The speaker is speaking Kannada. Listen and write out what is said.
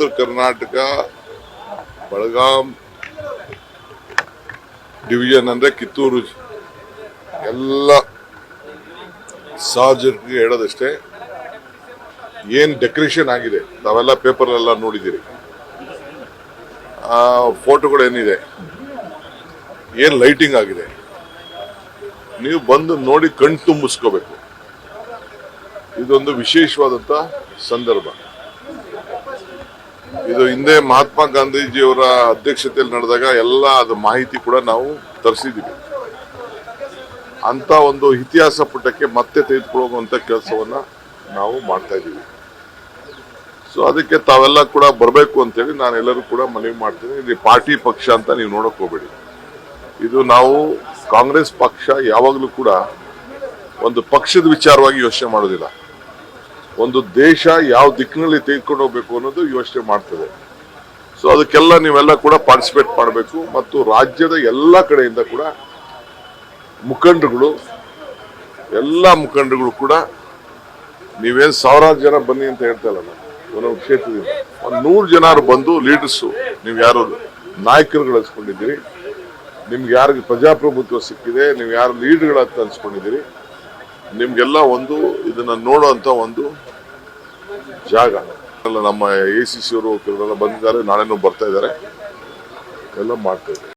ಉತ್ತರ ಕರ್ನಾಟಕ, ಬೆಳಗಾಂ ಡಿವಿಷನ್ ಅಂದ್ರೆ ಕಿತ್ತೂರು. ಎಲ್ಲ ಸಾರ್ವಜನಿಕರಿಗೆ ಹೇಳೋದಷ್ಟೇ, ಏನ್ ಡೆಕೋರೇಷನ್ ಆಗಿದೆ, ನಾವೆಲ್ಲ ಪೇಪರ್ ಎಲ್ಲ ನೋಡಿದಿರಿ ಆ ಫೋಟೋಗಳು ಏನಿದೆ, ಏನ್ ಲೈಟಿಂಗ್ ಆಗಿದೆ, ನೀವು ಬಂದು ನೋಡಿ ಕಣ್ ತುಂಬಿಸ್ಕೋಬೇಕು. ಇದೊಂದು ವಿಶೇಷವಾದಂತ ಸಂದರ್ಭ. ಇದು ಹಿಂದೆ ಮಹಾತ್ಮ ಗಾಂಧೀಜಿಯವರ ಅಧ್ಯಕ್ಷತೆಯಲ್ಲಿ ನಡೆದಾಗ ಎಲ್ಲ ಅದು ಮಾಹಿತಿ ಕೂಡ ನಾವು ತರಿಸಿದ್ದೀವಿ. ಅಂತ ಒಂದು ಇತಿಹಾಸ ಪುಟಕ್ಕೆ ಮತ್ತೆ ತೆಗೆದುಕೊಳ್ಳುವಂತ ಕೆಲಸವನ್ನ ನಾವು ಮಾಡ್ತಾ ಇದ್ದೀವಿ. ಸೊ ಅದಕ್ಕೆ ತಾವೆಲ್ಲ ಕೂಡ ಬರಬೇಕು ಅಂತೇಳಿ ನಾನು ಎಲ್ಲರೂ ಕೂಡ ಮನವಿ ಮಾಡ್ತೀನಿ. ಇಲ್ಲಿ ಪಾರ್ಟಿ ಪಕ್ಷ ಅಂತ ನೀವು ನೋಡಕ್ ಹೋಗ್ಬೇಡಿ. ಇದು ನಾವು ಕಾಂಗ್ರೆಸ್ ಪಕ್ಷ ಯಾವಾಗಲೂ ಕೂಡ ಒಂದು ಪಕ್ಷದ ವಿಚಾರವಾಗಿ ಯೋಚನೆ ಮಾಡೋದಿಲ್ಲ. ಒಂದು ದೇಶ ಯಾವ ದಿಕ್ಕಿನಲ್ಲಿ ತೆಗೆದುಕೊಂಡು ಹೋಗ್ಬೇಕು ಅನ್ನೋದು ಯೋಚನೆ ಮಾಡ್ತದೆ. ಸೊ ಅದಕ್ಕೆಲ್ಲ ನೀವೆಲ್ಲ ಕೂಡ ಪಾರ್ಟಿಸಿಪೇಟ್ ಮಾಡಬೇಕು ಮತ್ತು ರಾಜ್ಯದ ಎಲ್ಲ ಕಡೆಯಿಂದ ಕೂಡ ಮುಖಂಡರುಗಳು, ಎಲ್ಲ ಮುಖಂಡರುಗಳು ಕೂಡ ನೀವೇನು ಸಾವಿರಾರು ಜನ ಬನ್ನಿ ಅಂತ ಹೇಳ್ತಾ ಇಲ್ಲ ನಾನು. ಒಂದೊಂದು ಕ್ಷೇತ್ರದಿಂದ. ಒಂದು ನೂರು ಜನರು ಬಂದು ಲೀಡರ್ಸು ನೀವು ಯಾರು ನಾಯಕರುಗಳು ಅನ್ಸ್ಕೊಂಡಿದ್ದೀರಿ ನಿಮ್ಗೆ ಯಾರಿಗೆ ಪ್ರಜಾಪ್ರಭುತ್ವ ಸಿಕ್ಕಿದೆ, ನೀವು ಯಾರು ಲೀಡರ್ಗಳಂತ ಅನ್ಸ್ಕೊಂಡಿದ್ದೀರಿ ನಿಮಗೆಲ್ಲ ಒಂದು ಇದನ್ನು ನೋಡೋವಂಥ ಒಂದು ಜಾಗ. ನಮ್ಮ ಎ ಸಿ ಸಿ ಅವರು ಕೆಲವರೆಲ್ಲ ಬಂದಿದ್ದಾರೆ ನಾಳೆನೂ ಬರ್ತಾ ಇದ್ದಾರೆ. ಎಲ್ಲ ಮಾಡ್ತಾ ಇದ್ದಾರೆ